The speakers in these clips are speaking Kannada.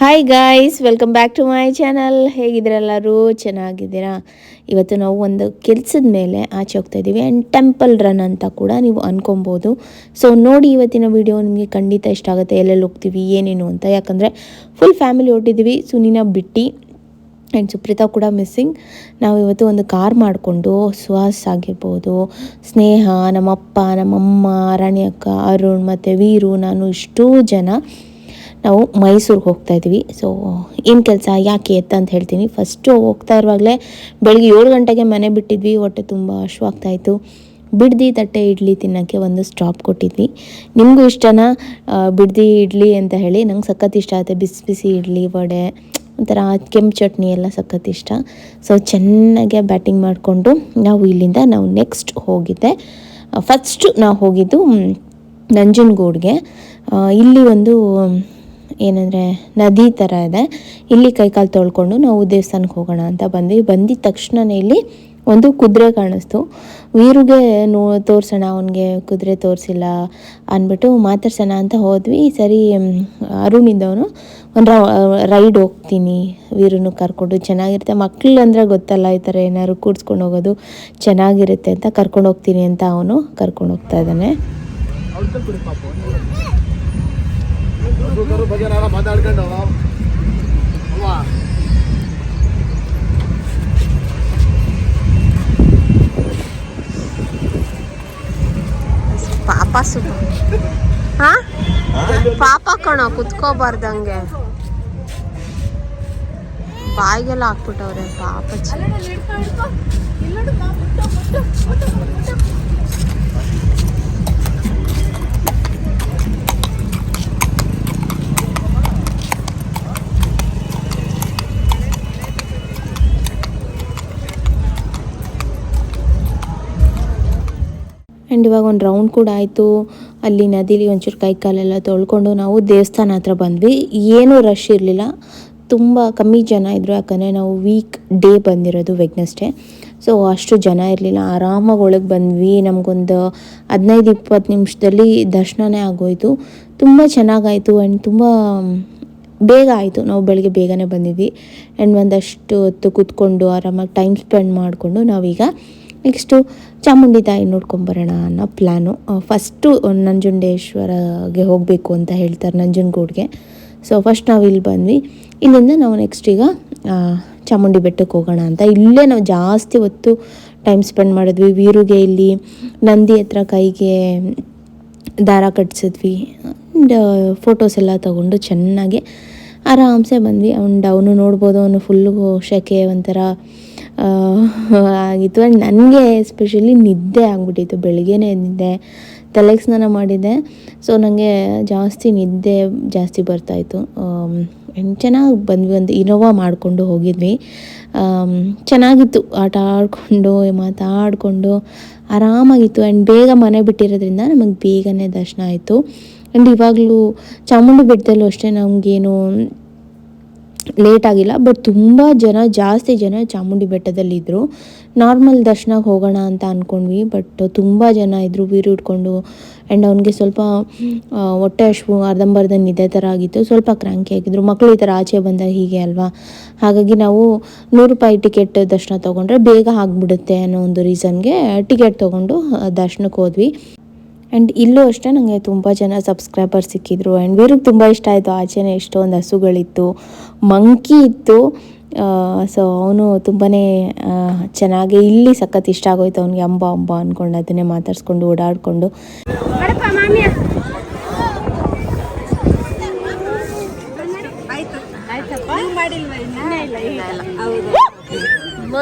Hi guys welcome back to my channel ಹೇಗಿದ್ದೀರೆಲ್ಲರೂ ಚೆನ್ನಾಗಿದ್ದೀರಾ? ಇವತ್ತು ನಾವು ಒಂದು ಕೆಲಸದ ಮೇಲೆ ಆಚೆ ಹೋಗ್ತಾ ಇದ್ದೀವಿ. ಆ್ಯಂಡ್ ಟೆಂಪಲ್ ರನ್ ಅಂತ ಕೂಡ ನೀವು ಅಂದ್ಕೊಬೋದು ಸೊ ನೋಡಿ ಇವತ್ತಿನ ವಿಡಿಯೋ ನಿಮಗೆ ಖಂಡಿತ ಇಷ್ಟ ಆಗುತ್ತೆ. ಎಲ್ಲೆಲ್ಲಿ ಹೋಗ್ತೀವಿ, ಏನೇನು ಅಂತ. ಯಾಕಂದರೆ ಫುಲ್ ಫ್ಯಾಮಿಲಿ ಹೊಟ್ಟಿದ್ದೀವಿ ಸುನಿನ ಬಿಟ್ಟು ಆ್ಯಂಡ್ ಸುಪ್ರೀತಾ ಕೂಡ ಮಿಸ್ಸಿಂಗ್ ನಾವು ಇವತ್ತು ಒಂದು ಕಾರ್ ಮಾಡಿಕೊಂಡು ಸುಹಾಸ್ ಆಗಿರ್ಬೋದು. ಸ್ನೇಹ, ನಮ್ಮಪ್ಪ, ನಮ್ಮಮ್ಮ ರಾಣಿ ಅಕ್ಕ ಅರುಣ್ ಮತ್ತು ವೀರು, ನಾನು ಇಷ್ಟೂ ಜನ. ನಾವು ಮೈಸೂರಿಗೆ ಹೋಗ್ತಾ ಇದ್ವಿ. ಸೊ ಏನು ಕೆಲಸ, ಯಾಕೆ ಎತ್ತ ಅಂತ ಹೇಳ್ತೀನಿ. ಫಸ್ಟು ಹೋಗ್ತಾ ಇರುವಾಗಲೇ ಬೆಳಗ್ಗೆ ಏಳು ಗಂಟೆಗೆ ಮನೆ ಬಿಟ್ಟಿದ್ವಿ. ಹೊಟ್ಟೆ ತುಂಬ ಹಶ್ವಾಗ್ತಾಯಿತ್ತು ಬಿಡ್ದಿ ತಟ್ಟೆ ಇಡ್ಲಿ ತಿನ್ನೋಕ್ಕೆ ಒಂದು ಸ್ಟಾಪ್ ಕೊಟ್ಟಿದ್ವಿ. ನಿಮಗೂ ಇಷ್ಟನಾ ಬಿಡ್ದಿ ಇಡ್ಲಿ ಅಂತ ಹೇಳಿ. ನಂಗೆ ಸಖತ್ ಇಷ್ಟ ಆಗುತ್ತೆ ಬಿಸಿ ಬಿಸಿ ಇಡ್ಲಿ, ವಡೆ, ಒಂಥರ ಕೆಂಪು ಚಟ್ನಿ ಎಲ್ಲ ಸಖತ್ ಇಷ್ಟ. ಸೊ ಚೆನ್ನಾಗೆ ಬ್ಯಾಟಿಂಗ್ ಮಾಡಿಕೊಂಡು ನಾವು ಇಲ್ಲಿಂದ ನಾವು ನೆಕ್ಸ್ಟ್ ಹೋಗಿದ್ದೆ. ಫಸ್ಟು ನಾವು ಹೋಗಿದ್ದು, ನಂಜನಗೂಡ್ಗೆ. ಇಲ್ಲಿ ಒಂದು ಏನಂದರೆ ನದಿ ಥರ ಇದೆ. ಇಲ್ಲಿ ಕೈಕಾಲು ತೊಳ್ಕೊಂಡು ನಾವು ದೇವಸ್ಥಾನಕ್ಕೆ ಹೋಗೋಣ ಅಂತ ಬಂದ್ವಿ. ಬಂದಿದ ತಕ್ಷಣನೇ ಇಲ್ಲಿ ಒಂದು ಕುದುರೆ ಕಾಣಿಸ್ತು. ವೀರುಗೆ ನೋ ತೋರಿಸೋಣ, ಅವನಿಗೆ ಕುದುರೆ ತೋರಿಸಿಲ್ಲ ಅಂದ್ಬಿಟ್ಟು ಮಾತಾಡ್ಸೋಣ ಅಂತ ಹೋದ್ವಿ. ಸರಿ ಅರುಣ್ ಇದ್ದವನು ಒಂದು ರೈಡ್ ಹೋಗ್ತೀನಿ ವೀರನ್ನು ಕರ್ಕೊಂಡು. ಚೆನ್ನಾಗಿರುತ್ತೆ. ಮಕ್ಳು ಅಂದರೆ ಗೊತ್ತಲ್ಲ, ಈ ಥರ ಏನಾದ್ರು ಕೂಡ್ಸ್ಕೊಂಡು ಹೋಗೋದು ಚೆನ್ನಾಗಿರುತ್ತೆ ಅಂತ ಕರ್ಕೊಂಡು ಹೋಗ್ತೀನಿ ಅಂತ ಅವನು ಕರ್ಕೊಂಡು ಹೋಗ್ತಾ ಇದ್ದಾನೆ. ಒಬ್ಬೊಬ್ಬರು ಬಗ್ಗೆ ನಾನು ಮಾತಾಡ್ಕೊಂಡು ಅಲ್ವಾ ಪಾಪ ಸುಬ್ಬ ಹಾ? ಪಾಪ ಕಣ ಕುತ್ಕೋಬಾರ್ದಂಗೆ. ಬಾಯಿಗೆಲ್ಲ ಹಾಕ್ಬಿಟ್ಟವ್ರೆ ಪಾಪ ಆ್ಯಂಡ್ ಇವಾಗ ಒಂದು ರೌಂಡ್ ಕೂಡ ಆಯಿತು. ಅಲ್ಲಿ ನದಿಲಿ ಒಂಚೂರು ಕೈ ಕಾಲೆಲ್ಲ ತೊಳ್ಕೊಂಡು ನಾವು ದೇವಸ್ಥಾನ ಹತ್ರ ಬಂದ್ವಿ. ಏನೂ ರಶ್ ಇರಲಿಲ್ಲ. ತುಂಬ ಕಮ್ಮಿ ಜನ ಇದ್ದರು ಯಾಕಂದರೆ ನಾವು ವೀಕ್ ಡೇ ಬಂದಿರೋದು ವೆಗ್ನೆಸ್ಡೇ ಸೊ ಅಷ್ಟು ಜನ ಇರಲಿಲ್ಲ. ಆರಾಮಾಗಿ ಒಳಗೆ ಬಂದ್ವಿ. ನಮಗೊಂದು ಹದಿನೈದು, ಇಪ್ಪತ್ತು ನಿಮಿಷದಲ್ಲಿ ದರ್ಶನವೇ ಆಗೋಯ್ತು. ತುಂಬ ಚೆನ್ನಾಗಾಯಿತು ಆ್ಯಂಡ್ ತುಂಬ ಬೇಗ ಆಯಿತು. ನಾವು ಬೆಳಗ್ಗೆ ಬೇಗನೆ ಬಂದಿದ್ವಿ. ಆ್ಯಂಡ್ ಒಂದಷ್ಟು ಹೊತ್ತು ಕೂತ್ಕೊಂಡು ಆರಾಮಾಗಿ ಟೈಮ್ ಸ್ಪೆಂಡ್ ಮಾಡಿಕೊಂಡು ನಾವೀಗ ನೆಕ್ಸ್ಟು ಚಾಮುಂಡಿ ತಾಯಿ ನೋಡ್ಕೊಂಬರೋಣ ಅನ್ನೋ ಪ್ಲ್ಯಾನು ಫಸ್ಟು ನಂಜುಂಡೇಶ್ವರಗೆ ಹೋಗಬೇಕು ಅಂತ ಹೇಳ್ತಾರೆ ನಂಜನಗೂಡ್ಗೆ. ಸೊ ಫಸ್ಟ್ ನಾವು ಇಲ್ಲಿ ಬಂದ್ವಿ. ಇಲ್ಲಿಂದ ನಾವು ನೆಕ್ಸ್ಟ್ ಈಗ ಚಾಮುಂಡಿ ಬೆಟ್ಟಕ್ಕೆ ಹೋಗೋಣ ಅಂತ. ಇಲ್ಲೇ ನಾವು ಜಾಸ್ತಿ ಹೊತ್ತು ಟೈಮ್ ಸ್ಪೆಂಡ್ ಮಾಡಿದ್ವಿ. ವೀರುಗೆ ಇಲ್ಲಿ ನಂದಿ ಹತ್ರ ಕೈಗೆ ದಾರ ಕಟ್ಸಿದ್ವಿ. ಆ್ಯಂಡ್ ಫೋಟೋಸ್ ಎಲ್ಲ ತಗೊಂಡು ಚೆನ್ನಾಗಿ ಆರಾಮ್ಸೆ ಬಂದ್ವಿ. ಅವ್ನು ಅವನು ನೋಡ್ಬೋದು, ಅವನು ಫುಲ್ಲು ಶೆಕೆ ಒಂಥರ ಆಗಿತ್ತು. ಆ್ಯಂಡ್ ನನಗೆ ಎಸ್ಪೆಷಲಿ ನಿದ್ದೆ ಆಗಿಬಿಟ್ಟಿತ್ತು. ಬೆಳಗ್ಗೆನೇ ಎದ್ದಿದ್ದೆ ತಲೆಗೆ ಸ್ನಾನ ಮಾಡಿದ್ದೆ. ಸೊ ನನಗೆ ಜಾಸ್ತಿ ನಿದ್ದೆ ಜಾಸ್ತಿ ಬರ್ತಾಯಿತ್ತು ಚೆನ್ನಾಗಿ ಬಂದ್ವಿ. ಒಂದು ಇನೋವಾ ಮಾಡಿಕೊಂಡು ಹೋಗಿದ್ವಿ. ಚೆನ್ನಾಗಿತ್ತು. ಆಟ ಆಡಿಕೊಂಡು ಮಾತಾಡಿಕೊಂಡು ಆರಾಮಾಗಿತ್ತು. ಆ್ಯಂಡ್ ಬೇಗ ಮನೆ ಬಿಟ್ಟಿರೋದ್ರಿಂದ ನಮಗೆ ಬೇಗನೆ ದರ್ಶನ ಆಯಿತು. ಆ್ಯಂಡ್ ಇವಾಗಲೂ ಚಾಮುಂಡಿ ಬೆಟ್ಟದಲ್ಲೂ ಅಷ್ಟೇ ನಮಗೇನು ಲೇಟ್ ಆಗಿಲ್ಲ ಬಟ್ ತುಂಬ ಜನ, ಜಾಸ್ತಿ ಜನ ಚಾಮುಂಡಿ ಬೆಟ್ಟದಲ್ಲಿದ್ದರು ನಾರ್ಮಲ್ ದರ್ಶನಕ್ಕೆ ಹೋಗೋಣ ಅಂತ ಅಂದ್ಕೊಂಡ್ವಿ ಬಟ್ ತುಂಬ ಜನ ಇದ್ದರು ಬೀರು ಇಟ್ಕೊಂಡು ಆ್ಯಂಡ್ ಅವನಿಗೆ ಸ್ವಲ್ಪ ಹೊಟ್ಟೆ ಅಶ್ವು ಅರ್ಧಂಬರ್ಧ ನಿದ್ದೆ ಥರ ಆಗಿತ್ತು. ಸ್ವಲ್ಪ ಕ್ರ್ಯಾಂಕಿ ಆಗಿದ್ರು. ಮಕ್ಕಳು ಈ ಥರ ಆಚೆ ಬಂದಾಗ ಹೀಗೆ ಅಲ್ವಾ? ಹಾಗಾಗಿ ನಾವು ನೂರು ರೂಪಾಯಿ ಟಿಕೆಟ್ ದರ್ಶನ ತೊಗೊಂಡ್ರೆ ಬೇಗ ಆಗಿಬಿಡುತ್ತೆ ಅನ್ನೋ ಒಂದು ರೀಸನ್ಗೆ ಟಿಕೆಟ್ ತೊಗೊಂಡು ದರ್ಶನಕ್ಕೆ ಹೋದ್ವಿ. ಆ್ಯಂಡ್ ಇಲ್ಲೂ ಅಷ್ಟೇ ನನಗೆ ತುಂಬ ಜನ ಸಬ್ಸ್ಕ್ರೈಬರ್ ಸಿಕ್ಕಿದ್ರು. ಆ್ಯಂಡ್ ವೀರಿಗೆ ತುಂಬ ಇಷ್ಟ ಆಯಿತು. ಆಚೆನೇ ಎಷ್ಟೊಂದು ಹಸುಗಳಿತ್ತು ಮಂಕಿ ಇತ್ತು. ಸೊ ಅವನು ತುಂಬಾ ಚೆನ್ನಾಗಿ ಇಲ್ಲಿ ಸಖತ್ ಇಷ್ಟ ಆಗೋಯ್ತು. ಅವನಿಗೆ ಅಂಬ ಅಂಬ ಅಂದ್ಕೊಂಡು ಅದನ್ನೇ ಮಾತಾಡಿಸ್ಕೊಂಡು ಓಡಾಡಿಕೊಂಡು.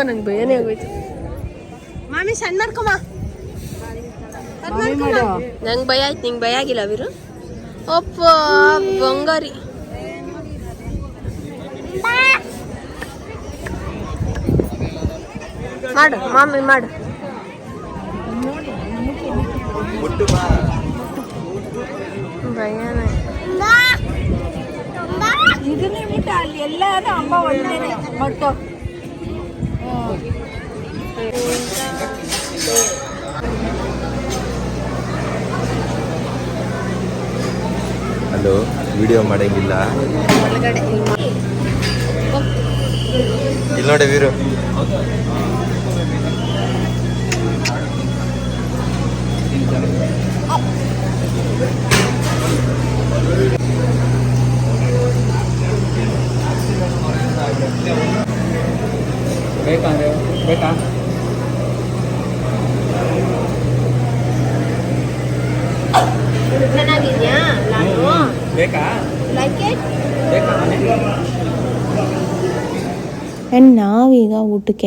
ನಂಗೆ ಭಯನೇ ಆಗೋಯ್ತು. ಮಾಮಿ ಸಣ್ಣ ಮಾಡ್ಕೊಮ್ಮ ನಂಗೆ ಭಯ ಆಯ್ತು ನಿಂಗೆ ಭಯ ಆಗಿಲ್ಲ ವೀರು? ಒಪ್ಪ ಬಂಗಾರಿ. ಮಾಡು ಮಾಮಿ ಮಾಡು. ಭಯನೇ. ಇದನ್ನೇ ಬಿಟ್ಟು ಅಲ್ಲಿ ಎಲ್ಲಾನು ಅಂಬ ಮೊಟ್ಟು ಹಲೋ ವಿಡಿಯೋ ಮಾಡಂಗಿಲ್ಲ. ಇಲ್ಲಿ ನೋಡಿ ವೀರು.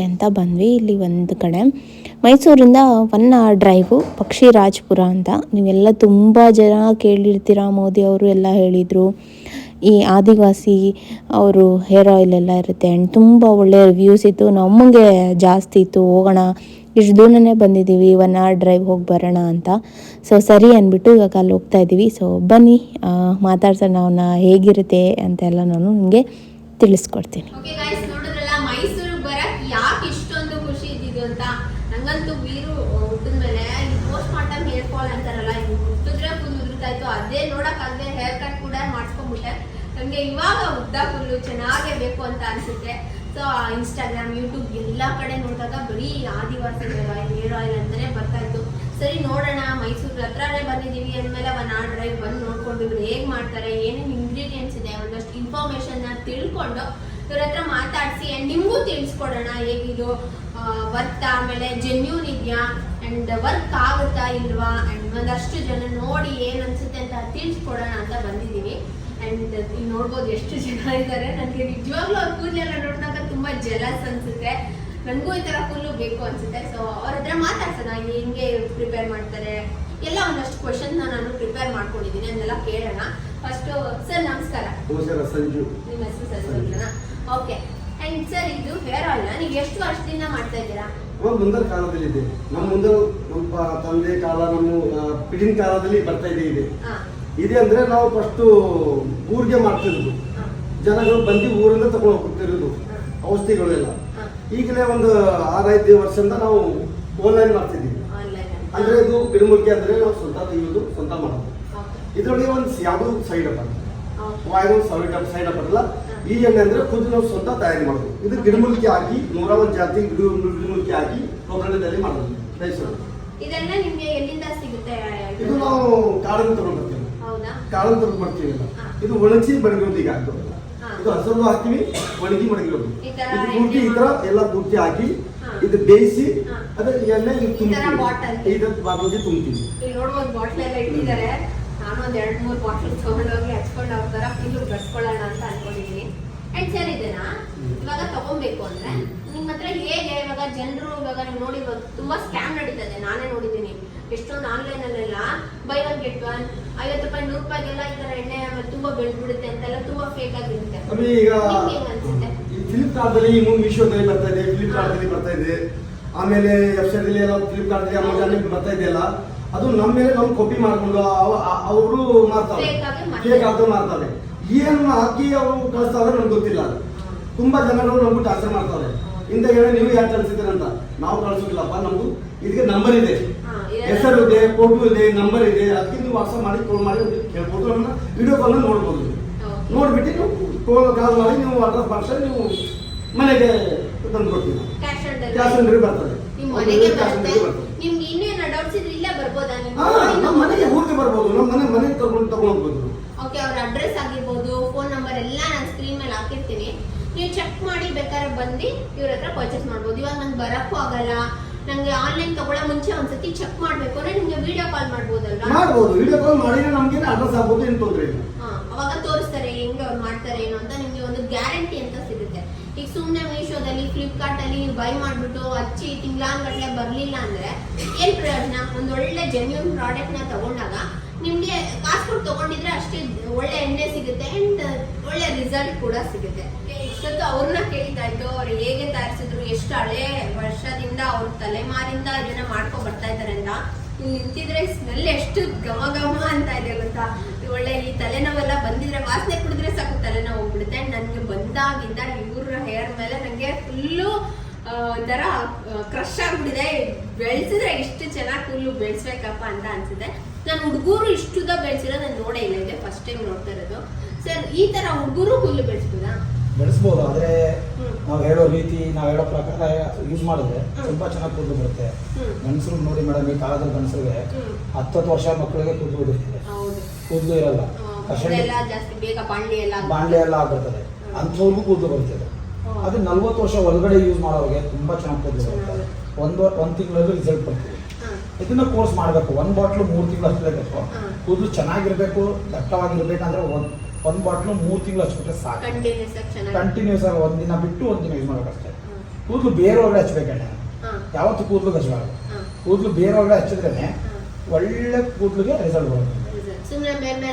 ಅಂತ ಬಂದ್ವಿ. ಇಲ್ಲಿ ಒಂದು ಕಡೆ ಮೈಸೂರಿಂದ ಒನ್ ಅವರ್ ಡ್ರೈವು ಪಕ್ಷಿರಾಜ್ಪುರ ಅಂತ. ನೀವೆಲ್ಲ ತುಂಬ ಜನ ಕೇಳಿರ್ತೀರ ಮೋದಿ ಅವರು ಎಲ್ಲ ಹೇಳಿದರು. ಈ ಆದಿವಾಸಿ ಅವರು ಹೇರ್ ಆಯಿಲ್ ಎಲ್ಲ ಇರುತ್ತೆ ಆ್ಯಂಡ್ ತುಂಬ ಒಳ್ಳೆ ರಿವ್ಯೂಸ್ ಇತ್ತು. ನಮಗೆ ಜಾಸ್ತಿ ಇತ್ತು. ಹೋಗೋಣ. ಇಷ್ಟು ದೂರನೇ ಬಂದಿದ್ದೀವಿ. ಒನ್ ಅವರ್ ಡ್ರೈವ್ ಹೋಗಿ ಬರೋಣ ಅಂತ. ಸೊ ಸರಿ ಅಂದ್ಬಿಟ್ಟು ಇವಾಗ ಅಲ್ಲಿ ಹೋಗ್ತಾ ಇದ್ದೀವಿ. ಸೊ ಬನ್ನಿ. ಮಾತಾಡ್ಸೋಣ ಅವನ್ನ ಹೇಗಿರುತ್ತೆ ಅಂತೆಲ್ಲ ನಾನು ನಿಮಗೆ ತಿಳಿಸ್ಕೊಡ್ತೀನಿ ಓಕೆ ಗಾಯ್ಸ್ ನೋಡಿದ್ರಲ್ಲ ಮೈಸೂರಿಗೆ ಬರಕ್ ಯಾಕೆ ಇಷ್ಟೊಂದು ಖುಷಿ ಇದ್ದಿದ್ದು ಅಂತ ನಂಗಂತೂ ವೀರು ಹುಟ್ಟಿದ ಮೇಲೆ ಈ ಪೋಸ್ಟ್ ಮಾರ್ಟಮ್ ಹೇರ್ ಫಾಲ್ ಅಂತಾರಲ್ಲ ಇದು ಹುಟ್ಟಿದ್ರೆ ಫುಲ್ ಉದುರ್ತಾ ಇತ್ತು ಅದೇ ನೋಡಕ್ ಆಗದೆ ಹೇರ್ ಕಟ್ ಕೂಡ ಮಾಡಿಸ್ಕೊಂಡ್ಬಿಟ್ಟೆ ನನಗೆ ಇವಾಗ ಉದ್ದ ಫುಲ್ಲು ಚೆನ್ನಾಗೇ ಬೇಕು ಅಂತ ಅನ್ಸುತ್ತೆ ಸೊ ಇನ್ಸ್ಟಾಗ್ರಾಮ್ ಯೂಟ್ಯೂಬ್ ಎಲ್ಲ ಕಡೆ ನೋಡಿದಾಗ ಬರೀ ಆದಿವಾಸಿ ಹೇರ್ ಆಯಿಲ್ ಅಂತಾನೆ ಬರ್ತಾ ಇತ್ತು. ಸರಿ ನೋಡೋಣ, ಮೈಸೂರು ಹತ್ರನೇ ಬಂದಿದ್ದೀವಿ ಅಂದಮೇಲೆ ಒನ್ ಆರ್ ಡ್ರೈವ್ ಬಂದು ನೋಡ್ಕೊಂಡು ಇವ್ರು ಹೇಗೆ ಮಾಡ್ತಾರೆ, ಏನೇನು ಇಂಗ್ರೀಡಿಯೆಂಟ್ಸ್ ಇದೆ ಒಂದಷ್ಟು ಇನ್ಫಾರ್ಮೇಷನ್ನ ತಿಳ್ಕೊಂಡು ಇವ್ರ ಹತ್ರ ಮಾತಾಡಿಸಿ ಆ್ಯಂಡ್ ನಿಮಗೂ ತಿಳಿಸ್ಕೊಡೋಣ ಹೇಗಿದು ವರ್ತ್ ಆಮೇಲೆ ಜೆನ್ಯೂನ್ ಇದೆಯಾ ಆ್ಯಂಡ್ ವರ್ಕ್ ಆಗುತ್ತಾ ಇಲ್ವಾ ಆ್ಯಂಡ್ ಒಂದಷ್ಟು ಜನ ನೋಡಿ ಏನು ಅನ್ಸುತ್ತೆ ಅಂತ ತಿಳಿಸ್ಕೊಡೋಣ ಅಂತ ಬಂದಿದ್ದೀವಿ. ಆ್ಯಂಡ್ ಇಲ್ಲಿ ನೋಡ್ಬೋದು ಎಷ್ಟು ಜನ ಇದ್ದಾರೆ. ನನಗೆ ನಿಜವಾಗ್ಲೂ ಅವ್ರ ಕೂದಲೆಲ್ಲ ನೋಡಿದಾಗ ತುಂಬ ಜಲಸ್ ಅನ್ಸುತ್ತೆ. ನನಗೂ ಈ ತರ ಫುಲ್ಲು ಬೇಕು ಅನ್ಸುತ್ತೆ. ಸೊ ಅವ್ರ ಹತ್ರ ಮಾತಾಡ್ಸೋಣ. ಹೆಂಗೆ ಪ್ರಿಪೇರ್ ಮಾಡ್ತಾರೆ. ಎಲ್ಲ ಒಂದಷ್ಟು ಕ್ವಶನ್ ನಾನು ಪ್ರಿಪೇರ್ ಮಾಡ್ಕೊಂಡಿದ್ದೀನಿ. ಅದನ್ನೆಲ್ಲ ಕೇಳೋಣ. ಫಸ್ಟ್ ಸರ್ ನಮಸ್ಕಾರ. ನಮಸ್ಕಾರ ಸಂಜು ನಿಮ್ಮ ಹೆಸರು ಸರ್ ಓಕೆ ಅಂಡ್ ಸರ್ ಇದು ಹೇರ್ ಆಯಿಲ್ ನೀವು ಎಷ್ಟು ವರ್ಷದಿಂದ ಮಾಡ್ತಾ ಇದ್ದೀರಾ? ನಮ್ಮ ಮುಂದರ ಕಾಲದಲ್ಲಿ ಇದೆ. ನಮ್ಮ ಮುಂದೆ ನಮ್ಮ ತಂದೆ ಕಾಲ ನಮ್ಮ ಪಿಡಿನ ಕಾಲದಲ್ಲಿ ಬರ್ತಾ ಇದೆ ಇದೆ. ಇದೆ ಅಂದ್ರೆ ನಾವು ಫಸ್ಟ್ ಊರಿಗೆ ಮಾಡ್ತಿರೋದು. ಜನಗಳು ಬಂದು ಊರಿಂದ ತಗೊಂಡು ಹೋಗ್ತಿರೋದು. ಔಷಧಿಗಳೆಲ್ಲ. ಈಗಲೇ ಒಂದು ಆರೈದು ವರ್ಷದಿಂದ ನಾವು ಆನ್ಲೈನ್ ಮಾಡ್ತಿದ್ದೀವಿ. ಅಂದ್ರೆ ಇದು ಗಿಡಮೂಲಿಕೆ ಅಂದ್ರೆ ನಾವು ಸ್ವಂತ ತೆಗೆಯೋದು ಸ್ವಂತ ಮಾಡೋದು. ಇದರೊಳಗೆ ಒಂದು ಯಾವುದು ಸೈಡ್ ಎಫೆಕ್ಟ್ ಓಕೆ ವಾಯು ಸೈಡ್ ಸೈಡ್ ಅಲ್ಲ ಈ ಎಣ್ಣೆ ಅಂದ್ರೆ ಖುದ್ದು ನಾವು ಸ್ವಂತ ತಯಾರಿ ಮಾಡೋದು. ಇದು ಗಿಡಮೂಲಿಕೆ ಹಾಕಿ ನೂರ ಒಂದು ಜಾತಿ ಗಿಡ ಗಿಡಮೂಲಿಕೆ ಹಾಕಿ ಪ್ರೋಗ್ರಾಮದಲ್ಲಿ ಮಾಡೋದು. ರೈಸರು ಇದು ನಾವು ಕಾಳನ್ನು ತಗೊಂಡ್ಬರ್ತೀವಿ ಕಾಳನ್ನು ತಗೊಂಡ್ಬರ್ತೀವಿ ಇದು ಒಣಗಿಸಿ ಈಗ ಹಾ. ಇದು ಹಸಿರು ಹಾಕ್ತೀವಿ ಒಣಗಿ ಮಡಗಿರೋದು ಇದು ಪೂರ್ತಿ ಈ ತರ ಎಲ್ಲ ಪೂರ್ತಿ ಹಾಕಿ. ಇದು ಬೇಯಿಸಿ ಹಾ. ಅದ್ರ ಎಣ್ಣೆ ಇದು ತುಂಬ್ತೀವಿ. bottle. ಇದು ಬಾಟಲ್ಗೆ ತುಂಬ್ತೀವಿ. ಇಲ್ಲಿ ನೋಡ್ಬೋದು ಬಾಟ್ಲ್ ಎಲ್ಲ ಇಟ್ಟಿದ್ದಾರೆ. ನಾನು ಒಂದ್ ಎರಡ್ ಮೂರ್ ಬಾಟ್ಲ್ ತಗೊಂಡೋಗಿ ಹಚ್ಕೊಂಡು ಅವ್ರ ತರ ಫುಲ್ ಬರ್ಸ್ಕೊಳ್ಳೋಣ ಅಂತ ಅನ್ಕೊಂಡಿದೀನಿ. ಅಂಡ್ ಸರ್ ಇದನ್ನ ಇವಾಗ ತಗೊಬೇಕು ಅಂದ್ರೆ ನಿಮ್ಮ ಹತ್ರ ಹೇಗೆ ಇವಾಗ ಜನರು ಇವಾಗ ನೀವು ನೋಡಿ ತುಂಬಾ ಸ್ಕ್ಯಾಮ್ ನಡೀತದೆ. ನಾನೇ ನೋಡಿದ್ದೀನಿ. ಎಷ್ಟೊಂದು ಆನ್ಲೈನ್ ಅಲ್ಲೆಲ್ಲ ಬೈ ಒನ್ ಗೆಟ್ ಒನ್ ಐವತ್ತು ರೂಪಾಯಿ ನೂರು ರೂಪಾಯಿಗೆಲ್ಲ ಈ ತರ ಎಣ್ಣೆ ತುಂಬಾ ಬೆಳ್ಬಿಡುತ್ತೆ ಅಂತೆಲ್ಲ ತುಂಬಾ ಫೇಕ್ ಆಗಿರುತ್ತೆ ಫ್ಲಿಪ್ಕಾರ್ಟ್ ಈಗ ಅನ್ಸುತ್ತೆ? ಈ ಫ್ಲಿಪ್ಕಾರ್ಟ್ದಲ್ಲಿ ಈ ಮೀಶೋದಲ್ಲಿ ಬರ್ತಾ ಇದೆ ಫ್ಲಿಪ್ಕಾರ್ಟ್ದಲ್ಲಿ ಬರ್ತಾ ಇದೆ. ಆಮೇಲೆ ವೆಬ್ಸೈಟಲ್ಲಿ ಎಲ್ಲ ಫ್ಲಿಪ್ಕಾರ್ಟ್ದಲ್ಲಿ ಅಮೆಜಾನ್ ಬರ್ತಾ ಇದೆಯಲ್ಲ ಅದು ನಮ್ಮ ಮೇಲೆ ನಾವು ಕಾಪಿ ಮಾಡ್ಕೊಂಡು ಅವರು ಮಾಡ್ತಾರೆ. ಫೇಕ್ ಆಗಿ ಮಾಡ್ತಾರೆ ಏನು ಹಾಕಿ ಅವರು ಕಳಿಸ್ತಾರೆ ನಮ್ಗೆ ಗೊತ್ತಿಲ್ಲ. ತುಂಬಾ ಜನರು ನಮ್ಗೆ ಟಾರ್ಚರ್ ಮಾಡ್ತಾರೆ ಇಂದ ಹೇಳಿ ನೀವು ಯಾರು ಕಳಿಸಿದ್ದೀರಂತ? ನಾವು ಕಳಿಸೋದಿಲ್ಲಪ್ಪ ನಮ್ದು. ಇದಕ್ಕೆ ನಂಬರ್ ಇದೆ. ಹೆಸರು ಇದೆ ಫೋಟೋ ಇದೆ ನಂಬರ್ ಇದೆ ಅದಕ್ಕೆ ನೀವು ವಾಟ್ಸಪ್ ಮಾಡಿ ಕಾಲ್ ಮಾಡಿ ಹೇಳ್ಬೋದು ವಿಡಿಯೋ ಕಾಲ್ ನೋಡ್ಬೋದು. ನೋಡ್ಬಿಟ್ಟು ನೀವು ಕಾಲ್ ಕಾಲ್ ಮಾಡಿ ನೀವು ಅಡ್ರೆಸ್ ಮಾಡಿದ್ರೆ ನೀವು ಮನೆಗೆ ತಂದು ಕೊಡ್ತೀವಿ ಕ್ಯಾಶ್ ಆನ್ ಡೆಲಿವರಿ ಬರ್ತದೆ. ನಿಮ್ಗೆ ಇನ್ನೇನು ಡೌಟ್ಸ್ ಇದ್ರೆ ಇಲ್ಲೇ ಬರ್ಬೋದಾ? ನಮ್ಮ ಮನೆಗೆ ಊರಿಗೆ ಬರ್ಬೋದು. ನಮ್ಮ ಮನೆ ಮನೆಗೆ ತಗೊಂಡು ಓಕೆ ಅವ್ರ ಅಡ್ರೆಸ್ ಆಗಿರ್ಬೋದು ಫೋನ್ ನಂಬರ್ ಎಲ್ಲ ನಾನು ಸ್ಕ್ರೀನ್ ಮೇಲೆ ಹಾಕಿರ್ತೀನಿ. ನೀವು ಚೆಕ್ ಮಾಡಿ ಬೇಕಾದ್ರೆ ಬಂದು ಇವ್ರ ಹತ್ರ ಪರ್ಚೇಸ್ ಮಾಡ್ಬೋದು. ಇವಾಗ ನಂಗೆ ಬರಕ್ಕೂ ಆಗಲ್ಲ. ನಂಗೆ ಆನ್ಲೈನ್ ತಗೊಳ್ಳೋ ಮುಂಚೆ ಒಂದ್ಸತಿ ಚೆಕ್ ಮಾಡ್ಬೇಕು ಅಂದ್ರೆ ನಿಮ್ಗೆ ವಿಡಿಯೋ ಕಾಲ್ ಮಾಡ್ಬೋದಲ್ವಾ? ಮಾಡ್ಬೋದು. ವಿಡಿಯೋ ಕಾಲ್ ಮಾಡಿದ್ರೆ ನಮ್ಗೆ ಅಡ್ರೆಸ್ ಆಗ್ಬೋದು ಏನು ತೊಂದರೆ ಇಲ್ಲ. ಹಾ, ಅವಾಗ ತೋರಿಸ್ತಾರೆ ಹೆಂಗೆ ಅವ್ರು ಮಾಡ್ತಾರೆ ಏನು ಅಂತ ನಿಮ್ಗೆ ಒಂದು ಗ್ಯಾರಂಟಿ ಅಂತ ಸಿಗುತ್ತೆ. ಈಗ ಸುಮ್ಮನೆ ಮೀಶೋದಲ್ಲಿ ಫ್ಲಿಪ್ಕಾರ್ಟ್ ಅಲ್ಲಿ ಬೈ ಮಾಡ್ಬಿಟ್ಟು ಹಚ್ಚಿ ತಿಂಗಳಾನ್ಗಟ್ಲೆ ಬರ್ಲಿಲ್ಲ ಅಂದ್ರೆ ಏನ್ ಪ್ರಯೋಜನ? ಒಂದು ಒಳ್ಳೆ ಜೆನ್ಯೂನ್ ಪ್ರಾಡಕ್ಟ್ನ ತಗೊಂಡಾಗ ನಿಮ್ಗೆ ಕಾಸು ಕೊಟ್ಟು ತಗೊಂಡಿದ್ರೆ ಅಷ್ಟೇ ಒಳ್ಳೆ ಎಣ್ಣೆ ಸಿಗುತ್ತೆ ಅಂಡ್ ಒಳ್ಳೆ ರಿಸಲ್ಟ್ ಕೂಡ ಸಿಗುತ್ತೆ. ಇಷ್ಟೊತ್ತು ಅವ್ರನ್ನ ಕೇಳ್ತಾ ಇದ್ದು ಅವ್ರು ಹೇಗೆ ತಯಾರಿಸಿದ್ರು? ಎಷ್ಟು ಹಳೆ ಅವ್ರ ತಲೆಮಾರಿಂದ ಇದನ್ನ ಮಾಡ್ಕೊ ಬರ್ತಾ ಇದಾರೆ ಅಂತ. ಇಲ್ಲಿ ನಿಂತಿದ್ರೆ ಸ್ಮೆಲ್ ಎಷ್ಟು ಘಮ ಘಮ ಅಂತ ಇದೆ ಗೊತ್ತಾ? ಒಳ್ಳೆ ಈ ತಲೆನೋವೆಲ್ಲ ಬಂದಿದ್ರೆ ವಾಸನೆ ಕುಡಿದ್ರೆ ಸಾಕು ತಲೆನೋವು ಹೋಗ್ಬಿಡುತ್ತೆ ನನಗೆ ಬಂದಾಗಿಂದ ಇವ್ರ ಹೇರ್ ಮೇಲೆ ನನಗೆ ಫುಲ್ಲು ಒಂಥರ ಕ್ರಶ್ ಆಗ್ಬಿಟ್ಟಿದೆ. ಬೆಳೆಸಿದ್ರೆ ಇಷ್ಟು ಚೆನ್ನಾಗಿ ಫುಲ್ಲು ಬೆಳೆಸ್ಬೇಕಪ್ಪ ಅಂತ ಅನ್ಸುತ್ತೆ. ನಾನು ಹುಡುಗರು ಇಷ್ಟುದ ಬೆಳೆಸಿರೋ ನಾನು ನೋಡೇ ಇಲ್ಲ. ಇದೆ ಫಸ್ಟ್ ಟೈಮ್ ನೋಡ್ತಾ ಇರೋದು. ಸರ್, ಈ ತರ ಹುಡುಗರು ಹುಲ್ಲು ಬೆಳೆಸ್ಬೋದಾ? ಬೆಳೆಸ್ಬೋದು ಆದರೆ ನಾವು ಹೇಳೋ ರೀತಿ ನಾವು ಹೇಳೋ ಪ್ರಕಾರ ಯೂಸ್ ಮಾಡಿದ್ರೆ ತುಂಬ ಚೆನ್ನಾಗಿ ಕೂದಲು ಬರುತ್ತೆ. ಗಂಡಸರು ನೋಡಿ ಮೇಡಮ್ ಈ ಕಾಲದ ಗಂಡಸರಿಗೆ. ಹತ್ತತ್ತು ವರ್ಷ ಮಕ್ಕಳಿಗೆ ಕೂದಲು ಬಿಡುತ್ತೆ ಕೂದಲು ಇರಲ್ಲ ಬಾಂಡ್ಲಿ ಎಲ್ಲ ಆಗ್ಬಿಡ್ತದೆ ಅಂಥವ್ರಿಗೂ ಕೂದಲು ಬರುತ್ತೆ ಅದು. ನಲ್ವತ್ತು ವರ್ಷ ಒಳಗಡೆ ಯೂಸ್ ಮಾಡೋರಿಗೆ ತುಂಬ ಚೆನ್ನಾಗಿ ಕೂದಲು ಬರುತ್ತೆ ಒಂದು ಒಂದು ತಿಂಗಳಲ್ಲಿ ರಿಸಲ್ಟ್ ಬರ್ತದೆ. ಇದನ್ನ ಕೋರ್ಸ್ ಮಾಡಬೇಕು ಒಂದು ಬಾಟ್ಲು ಮೂರು ತಿಂಗಳು ಹಚ್ಚಲೇಬೇಕು. ಕೂದಲು ಚೆನ್ನಾಗಿರಬೇಕು ದಟ್ಟವಾಗಿರ್ಬೇಕಂದ್ರೆ ಒಂದು ಒಂದು ಬಾಟ್ಲು ಮೂರು ತಿಂಗಳು ಹಚ್ಬಿಟ್ರೆ ಸಾಕು. ಕಂಟಿನ್ಯೂಸ್ ಆಗಿ ದಿನ ಬಿಟ್ಟು ಒಂದಿನ ಬಿಟ್ಟು ಒಂದಿನ ಯೂಸ್ ಮಾಡ್ಬೇಕಷ್ಟೇ ಕೂದ್ಲು ಬೇರೆಯವ್ರಿಗೆ ಹಚ್ಬೇಕಣ್ಣ ಯಾವತ್ತು ಕೂದಲು ಹಚ್ಬಾರ್ದು ಕೂದ್ಲು ಬೇರೆಯವ್ರಿಗೆ ಹಚ್ಚಿದ್ರೇನೆ ಹಾ. ಒಳ್ಳೆ ಕೂದಲಿಗೆ ರಿಸಲ್ಟ್ ಬರುತ್ತೆ.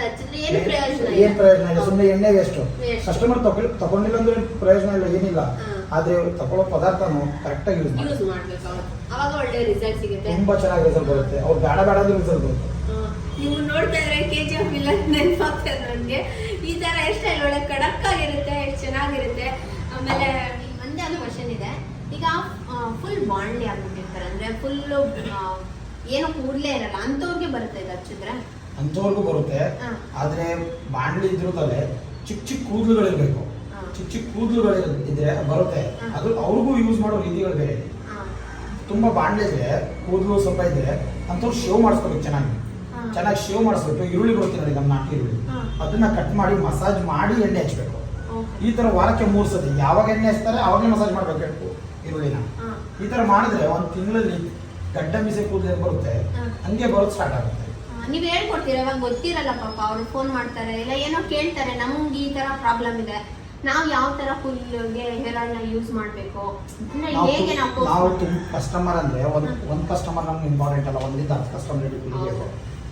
ಹಚ್ಚಿದ್ರೆ ಏನು ಪ್ರಯೋಜನ ಇಲ್ಲ. ಸುಮ್ಮನೆ ಎಣ್ಣೆ ವೇಸ್ಟ್. ಕಸ್ಟಮರ್ ತಗೊಳ್ ತಗೊಂಡಿಲ್ಲ ಅಂದ್ರೆ ಪ್ರಯೋಜನ ಇಲ್ಲ ಏನಿಲ್ಲ. ಆದ್ರೆ ತಗೊಳ್ಳೋ ಪದಾರ್ಥನು ಕರೆಕ್ಟಾಗಿ ಯೂಸ್ ಮಾಡಿ ಯೂಸ್ ಮಾಡ್ಬೇಕು ತುಂಬಾ ಚೆನ್ನಾಗಿ ರಿಸಲ್ಟ್ ಬರುತ್ತೆ. ಅವ್ರು ಬೇಡ ಬೇಡ ಅಂದ್ರೆ ರಿಸಲ್ಟ್ ಬರುತ್ತೆ. ನೀವು ನೋಡ್ತಾ ಇದ್ರೆ ಕೆ ಜಿ ಎಫ್ ಇಲ್ಲ ನೆನಪಾಗ್ತದೆ ನನಗೆ. ಈ ತರ ಸ್ಟೈಲ್ ಒಳ್ಳೆ ಕಡಕ್ ಆಗಿರುತ್ತೆ ಎಷ್ಟು ಚೆನ್ನಾಗಿರುತ್ತೆ. ಆಮೇಲೆ ಒಂದೇ ಒಂದು ಕ್ವಶನ್ ಇದೆ. ಈಗ ಫುಲ್ ಬಾಂಡ್ಲಿ ಆಗ್ಬಿಟ್ಟಿರ್ತಾರೆ. ಅಂದರೆ ಫುಲ್ ಏನು ಕೂಡಲೇ ಇರಲ್ಲ. ಅಂತವ್ರಿಗೆ ಬರುತ್ತೆ ಇದು ಹಚ್ಚಿದ್ರೆ? ಅಂಥವ್ರಿಗೂ ಬರುತ್ತೆ. ಆದರೆ ಬಾಂಡ್ಲಿ ಇದ್ರದಲ್ಲೇ ಚಿಕ್ಕ ಚಿಕ್ಕ ಕೂದಲುಗಳಿರ್ಬೇಕು. ಚಿಕ್ಕ ಚಿಕ್ಕ ಕೂದಲುಗಳು ಇದ್ರೆ ಬರುತ್ತೆ. ಅದು ಅವ್ರಿಗೂ ಯೂಸ್ ಮಾಡೋ ರೀತಿಗಳು ಬೇರೆ. ಇದೆ. ತುಂಬಾ ಬಾಂಡ್ಲಿ ಇದ್ರೆ ಕೂದಲು ಸ್ವಲ್ಪ ಇದ್ರೆ ಅಂಥವ್ರು ಶೋ ಮಾಡಿಸ್ಕೋಬೇಕು ಚೆನ್ನಾಗಿ. ಚೆನ್ನಾಗಿ ಶೇವ್ ಮಾಡಿಸ್ಬೇಕು ಈರುಳ್ಳಿ ಬರುತ್ತೆ ನೋಡಿ ನಮ್ಮ ನಾಟಿ ಈರುಳ್ಳಿ. ಅದನ್ನ ಕಟ್ ಮಾಡಿ ಮಸಾಜ್ ಮಾಡಿ ಎಣ್ಣೆ ಹಚ್ಬೇಕು. ಈ ತರ ವಾರಕ್ಕೆ ಮೂರು ಸತಿ ಯಾವಾಗ ಎಣ್ಣೆ ಹಚ್ತಾರೆ ಅವಾಗಲೇ ಮಸಾಜ್ ಮಾಡ್ಬೇಕು ಈರುಳ್ಳಿನ. ಈ ತರ ಮಾಡಿದ್ರೆ ಒಂದ್ ತಿಂಗಳಲ್ಲಿ ಗಡ್ಡ ಮೀಸೆ ಕೂದಲು ಬರುತ್ತೆ. ಹಂಗೆ ಬರೋದು ಸ್ಟಾರ್ಟ್ ಆಗುತ್ತೆ. ನೀವು ಹೇಳ್ಕೊಡ್ತೀರಾ ಇವಾಗ ಗೊತ್ತಿರಲ್ಲ ಪಾಪ ಅವ್ರು ಫೋನ್ ಮಾಡ್ತಾರೆ ಇಲ್ಲ ಏನೋ ಕೇಳ್ತಾರೆ ನಮ್ಗೆ ಈ ತರ ಪ್ರಾಬ್ಲಮ್ ಇದೆ. ನಾವು ಯಾವ ತರ ಫುಲ್ ಹೇರ್ ಆಯಿಲ್ನ ಯೂಸ್ ಮಾಡ್ಬೇಕು? ಹೇಗೆ ನಾವು ನಾವು ಕಸ್ಟಮರ್ ಅಂದ್ರೆ ಒಂದ್ ಒಂದ್ ಕಸ್ಟಮರ್ ನಮ್ಗೆ ಇಂಪಾರ್ಟೆಂಟ್ ಅಲ್ಲ ಒಂದಿಂದ ಹತ್ತು ಕಸ್ಟಮರ್ ಹೌದು.